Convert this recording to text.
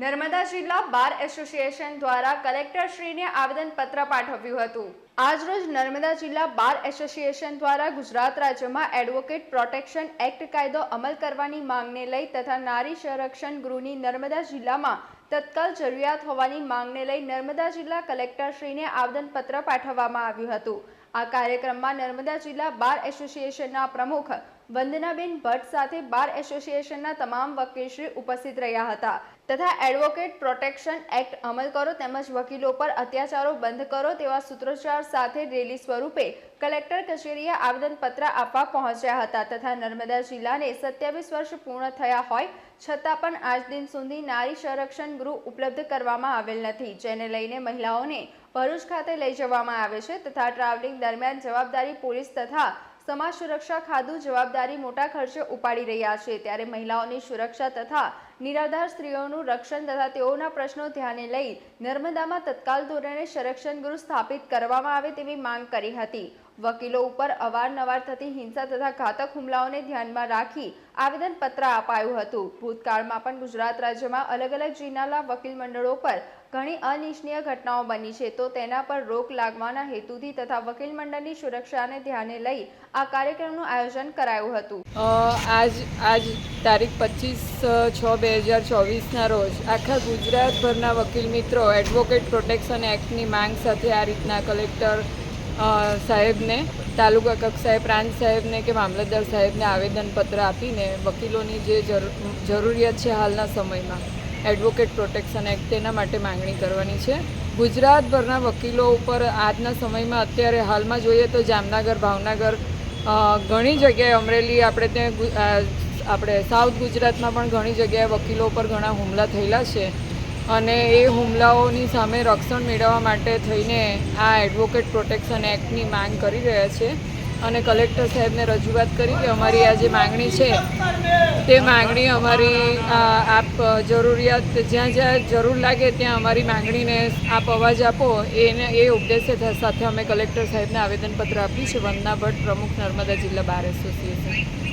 નર્મદા જિલ્લા bar association દ્વારા કલેક્ટરશ્રીને આવેદનપત્ર પાઠવ્યું હતું. આજરોજ નર્મદા જિલ્લા બાર એસોસિએશન દ્વારા ગુજરાત રાજ્યમાં એડવોકેટ પ્રોટેક્શન એક્ટ કાયદો અમલ કરવાની માંગને લઈ તથા નારી સંરક્ષણ ગૃહની નર્મદા જિલ્લામાં તત્કાલ જરૂરિયાત હોવાની માંગને લઈ નર્મદા જિલ્લા કલેક્ટરશ્રીને આવેદનપત્ર પાઠવવામાં આવ્યું હતું. આ કાર્યક્રમમાં નર્મદા જિલ્લા બાર એસોસિએશનના પ્રમુખ વંદનાબેન ભટ્ટ સાથે બાર એસોસિએશનના તમામ વકીલશ્રી ઉપસ્થિત રહ્યા હતા. તથા એડવોકેટ પ્રોટેક્શન એક્ટ અમલ કરો તેમજ વકીલો પર અત્યાચારો બંધ કરો તેવા સૂત્રોચ્ચાર સાથે રેલી સ્વરૂપે કલેક્ટર કચેરીએ આવેદનપત્ર આપવા પહોંચ્યા હતા તથા નર્મદા જિલ્લાને સત્યાવીસ વર્ષ પૂર્ણ થયા હોય છતાં પણ આજ દિન સુધી નારી સંરક્ષણ ગૃહ ઉપલબ્ધ કરવામાં આવેલ નથી, જેને લઈને મહિલાઓને ભરૂચ ખાતે લઈ જવામાં આવે છે તથા ટ્રાવેલિંગ દરમિયાન જવાબદારી પોલીસ તથા સમાજ સુરક્ષા ખાતું જવાબદારી મોટા ખર્ચે ઉપાડી રહ્યા છે. ત્યારે મહિલાઓની સુરક્ષા તથા નિરાધાર સ્ત્રીઓનું રક્ષણ તથા તેઓના પ્રશ્નો ધ્યાને લઈ નર્મદામાં તત્કાલ ધોરણે સંરક્ષણ ગૃહ સ્થાપિત કરવામાં આવે તેવી માંગ કરી હતી. વકીલો ઉપર અવારનવાર થતી હિંસા તથા ઘાતક હુમલાઓને ધ્યાનમાં રાખી આવેદનપત્ર અપાયું હતું. ભૂતકાળમાં પણ ગુજરાત રાજ્યમાં અલગ અલગ જિલ્લાના વકીલ મંડળો પર ઘણી અનિચ્છનીય ઘટનાઓ બની છે. તો તેના પર રોક લાગવાના હેતુથી તથા વકીલ મંડળની સુરક્ષાને ધ્યાને લઈ આ કાર્યક્રમનું આયોજન કરાયું હતું. આજ આજ તારીખ પચીસ છ, બે હજાર ચોવીસના રોજ આખા ગુજરાતભરના વકીલ મિત્રો એડવોકેટ પ્રોટેક્શન એક્ટની માંગ સાથે આ રીતના કલેક્ટર સાહેબને, તાલુકા કક્ષાએ પ્રાંત સાહેબને કે મામલતદાર સાહેબને આવેદનપત્ર આપીને વકીલોની જે જરૂરિયાત છે હાલના સમયમાં, એડવોકેટ પ્રોટેક્શન એક્ટ તેના માટે માંગણી કરવાની છે. ગુજરાતભરના વકીલો ઉપર આજના સમયમાં અત્યારે હાલમાં જોઈએ તો જામનગર, ભાવનગર ઘણી જગ્યાએ અમરેલી, આપણે ત્યાં આપણે સાઉથ ગુજરાતમાં પણ ઘણી જગ્યાએ વકીલો ઉપર ઘણા હુમલા થયેલા છે. અને એ હુમલાઓની સામે રક્ષણ મેળવવા માટે થઈને આ એડવોકેટ પ્રોટેક્શન એક્ટની માંગ કરી રહ્યા છે. અને કલેક્ટર સાહેબને રજૂઆત કરી કે અમારી આ જે માંગણી છે, તે માંગણી અમારી આપ જરૂરિયાત, જ્યાં જ્યાં જરૂર લાગે ત્યાં અમારી માંગણીને આપ અવાજ આપો. એને, એ ઉપદેશ્ય સાથે અમે કલેક્ટર સાહેબને આવેદનપત્ર આપ્યું છે. વંદના ભટ્ટ પ્રમુખ નર્મદા જિલ્લા બાર એસોસિએશન.